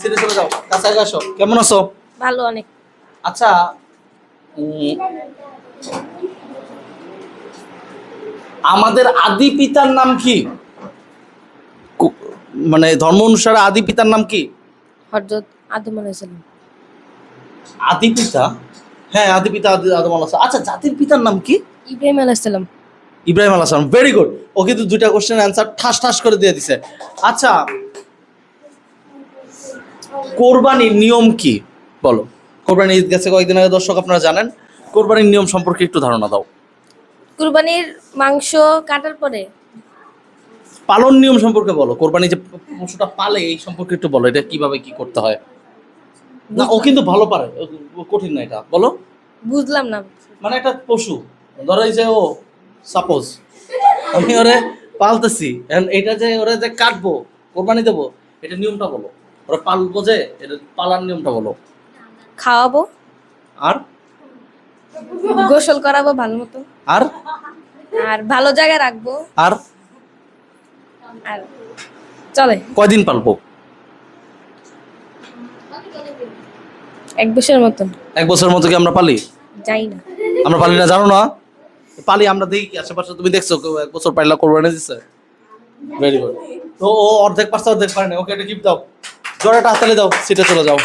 সিটে চলে যাও। কাছে আসো। কেমন আছো? ভালো অনেক। আচ্ছা আমাদের আদি পিতার নাম কি? মানে ধর্ম অনুসারে আদি পিতার নাম কি? হজরত আদম আলাইসাল্লাম আদি পিতা? হ্যাঁ আদি পিতা আদি আদম আলাহ আচ্ছা জাতির পিতার নাম কি? ইব্রাহিম আলাইসাল্লাম ইব্রাহিম আলাহ সালাম। ভেরি গুড ও কিন্তু দুইটা কোশ্চেন অ্যান্সার ঠাস ঠাস করে দিয়ে দিছে। আচ্ছা কোরবানির নিয়ম কি? বলো। কোরবানি ঈদ গেছে কয়েকদিন আগে দর্শক আপনারা জানেন। কোরবানির নিয়ম সম্পর্কে একটু ধারণা দাও। কোরবানির মাংস কাটার পরে? পালন নিয়ম সম্পর্কে বলো। কোরবানি যে পশুটা পালে এই সম্পর্কে একটু বলো। এটা কীভাবে কি করতে হয়? না ও কিন্তু ভালো পারে। কঠিন না এটা। বলো। বুঝলাম না। মানে একটা পশু। ধরো এই যে ও সাপোজ আমি ওরে পালতেছি। এটা যে ওরে যে কাটবো কোরবানি দেবো এটা নিয়মটা বলো। ওরা পালবো যে এটা পালার নিয়মটা বলো। খাওয়াবো। আর? গোসল করাবো ভালো মতো। আর? আর ভালো জায়গায় রাখব। আর? আর চলে। কয়দিন পালবো? এক বছরের মতন। এক বছরের মতো কি আমরা পালি? যাই না। আমরা পালি না জানো না? পালি আমরা দেখি আশেপাশে তুমি দেখছ কেউ এক বছর পাইলা কোরবানি দিচ্ছে ভেরি গুড তো ও অর্ধেক পারছে অর্ধেক পারে না। ওকে একটা গিফট দাও। জোড়াটা হাতালে দাও সিটে চলে যাও।